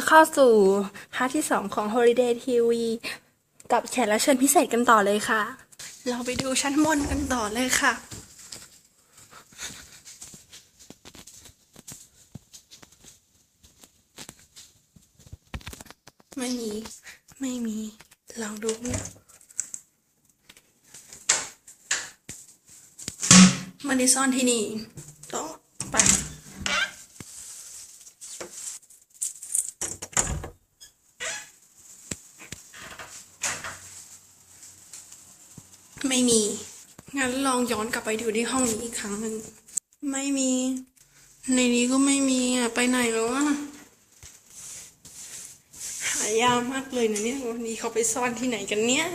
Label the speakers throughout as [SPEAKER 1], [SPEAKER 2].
[SPEAKER 1] มาเข้าสู่พาร์ทที่สองของ Holiday TV กับแขกรับเชิญพิเศษกันต่อเลยค่ะ เราไปดูชั้นบนกันต่อเลยค่ะ ไม่มี ไม่มี ลองดูมันได้ซ่อนที่นี่ ต่อไป ไม่มี งั้นลองย้อนกลับไปดูที่ห้องนี้อีกครั้งหนึ่ง ไม่มี ในนี้ก็ไม่มีอะ ไปไหนแล้วอะ หายากมากเลยนะเนี่ย วันนี้เขาไปซ่อนที่ไหนกันเนี่ย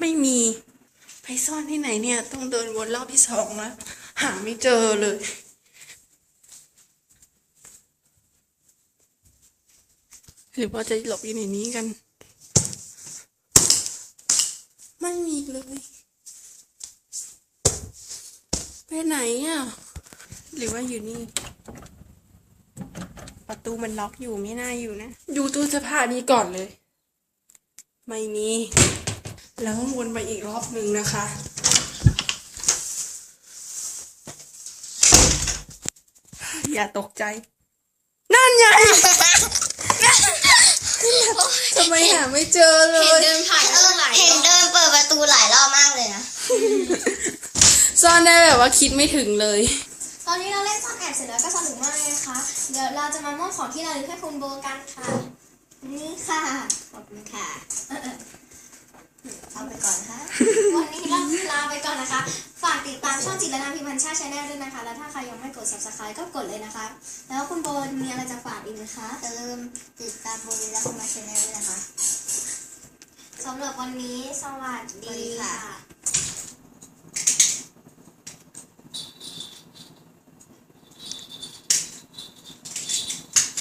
[SPEAKER 1] ไม่มี ไปซ่อนที่ไหนเนี่ย ต้องเดินวนรอบที่สองแล้วหาไม่เจอเลยหรือว่าจะหลบอยู่ในนี้กัน ไม่มีเลย ไปไหนอะ หรือว่าอยู่นี่ ประตูมันล็อกอยู่ไม่น่าอยู่นะ ดูตู้เสื้อผ้านี้ก่อนเลย ไม่มี แล้วก็วนไปอีกรอบหนึ่งนะคะอย่าตกใจ นั่นไงทำไมหาไม่เจอเล
[SPEAKER 2] เห็น
[SPEAKER 1] ย
[SPEAKER 2] เดินผ่านตั้งหลาย
[SPEAKER 3] เห็น
[SPEAKER 2] รอบ
[SPEAKER 3] เดินเปิดประตูหลายรอบมากเลยนะ
[SPEAKER 1] ซ่อนได้แบบว่าคิดไม่ถึงเลย
[SPEAKER 2] ตอนนี้เราเล่นซ่อนแอบเสร็จแล้วก็สนุกมากเลยนะคะ เดี๋ยวเราจะมามอบของที่ระลึกให้คุณโบกันค่ะ นี่ค่ะ
[SPEAKER 3] ขอบคุณค่ะ
[SPEAKER 2] เออ
[SPEAKER 3] เอาไปก่อนค่ะ
[SPEAKER 2] ๆวันนี้เราลาไปก่อนนะคะ ฝากติดตามช่องจิตรนาพิพันธ์ชาชาแนลด้วยนะคะ แล้วถ้าใครยังไม่กด subscribe ก็กดเลยนะคะ แล้วคุณโบมีอะไรจะฝากอีกไหมคะ
[SPEAKER 3] อย่าลืมติดตามโบลิและคุณมาชแน
[SPEAKER 2] บวันนี้สวัสดีค่ะ